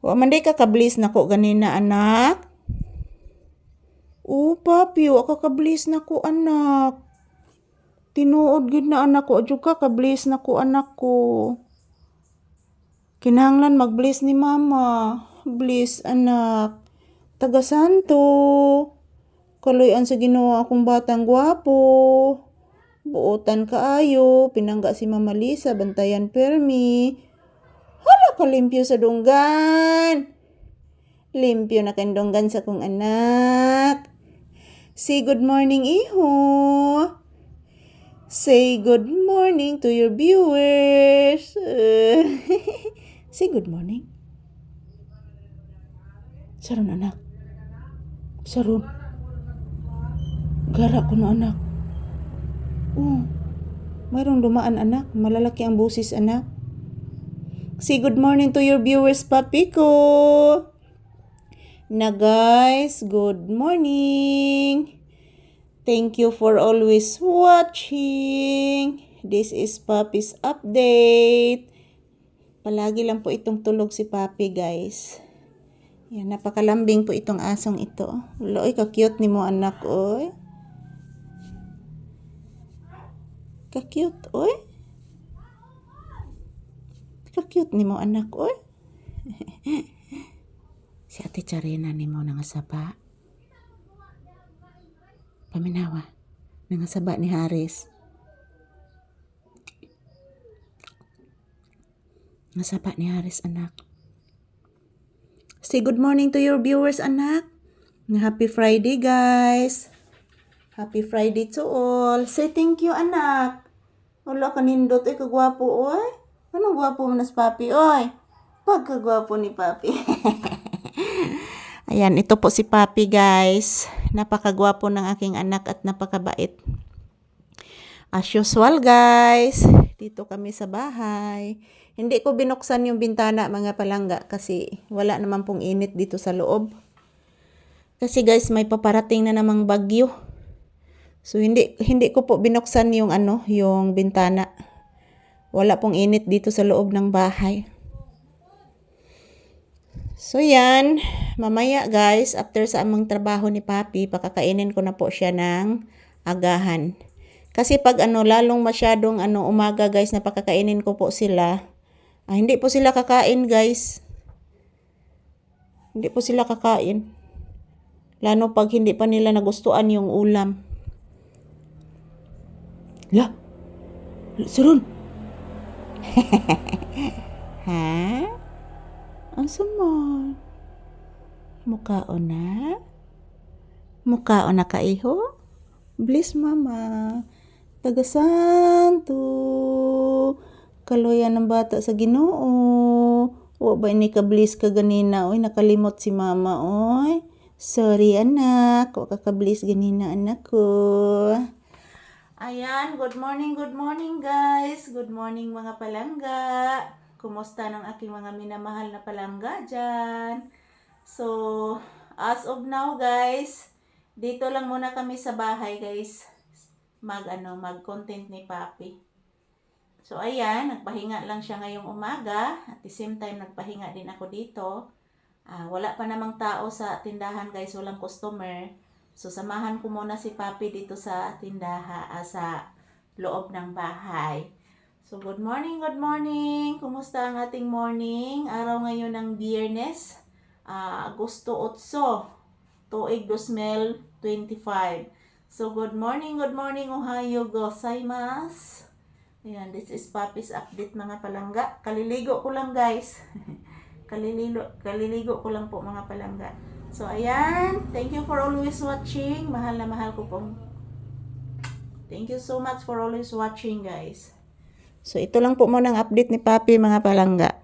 Wa man day ka kablis nako ganina anak. O papi, wa ka kablis nako anak. Tinuod gid na anak ko adyo ka kablis nako anak ko. Kinahanglan mag-bless ni mama. Bless anak. Taga Santo. Kaloyan sa Ginoo akong batang gwapo. Buotan kaayo, pinangga si Mama Lisa, bantayan permi. Hala ka limpyo sa dunggan. Limpyo na kang dunggan sa kong anak. Say good morning, iho. Say good morning to your viewers. Say good morning. Saron anak. Saron. Gara ko no anak. Oh. Mayroong dumaan anak. Malalaki ang busis anak. Say good morning to your viewers, papi ko. Na guys, good morning. Thank you for always watching. This is Papi's update. Palagi lang po itong tulog si Papi, guys. Yan, napakalambing po itong asong ito. Uloy, ka-cute ni mo anak, oy. Ka-cute, oy. Ka-cute ni mo anak, oy. si Ate Charina ni mo nangasaba. Paminawa. Nangasaba ni Haris. Nangasaba ni Haris, anak. Say good morning to your viewers, anak. Happy Friday, guys. Happy Friday to all. Say thank you, anak. Wala ka nindot, ay kagwapo, oy. Anong gwapo mo nas papi, oy? Pagkagwapo ni papi. Ayan, ito po si papi, guys. Napakagwapo ng aking anak at napakabait. As usual, guys, dito kami sa bahay. Hindi ko binuksan yung bintana, mga palangga, kasi wala naman pong init dito sa loob. Kasi guys, may paparating na namang bagyo. So hindi hindi ko po binuksan yung ano, yung bintana. Wala pong init dito sa loob ng bahay. So yan, mamaya guys, after sa amang trabaho ni Papi, pakakainin ko na po siya ng agahan. Kasi pag ano, lalong masyadong ano, umaga guys, na pakakainin ko po sila, ah, hindi po sila kakain guys. Hindi po sila kakain. Lalo pag hindi pa nila nagustuhan yung ulam. La! Sarun! ha? Ang suman? Mukhaon na? Mukhaon na kaiho? Bless mama. Taga Santo. Kaloyan ng bata sa ginoo. O ba ni ka bliss ka ganina? Oy, nakalimot si mama, oy. Sorry anak. Wa ka ka-bliss ganina anak ko. Ayan, good morning, good morning guys. Good morning mga palangga. Kumusta ng aking mga minamahal na palangga dyan? So, as of now guys, dito lang muna kami sa bahay guys. Mag ano, mag content ni Papi. So ayan, nagpahinga lang siya ngayong umaga. At the same time, nagpahinga din ako dito. Ah, wala pa namang tao sa tindahan guys, walang customer. So samahan ko muna si Papi dito sa tindaha, ah, sa loob ng bahay. So good morning, good morning. Kumusta ang ating morning? Araw ngayon ng Biyernes, ah, Agosto 8, tuig 2025. So good morning, good morning, ohayo gozaimasu. Ayan, this is Papi's update mga palangga. Kaliligo ko lang guys. Kaliligo, kaliligo ko lang po mga palangga. So ayan, thank you for always watching. Mahal na mahal ko pong. Thank you so much for always watching guys. So ito lang po muna ang update ni Papi mga palangga.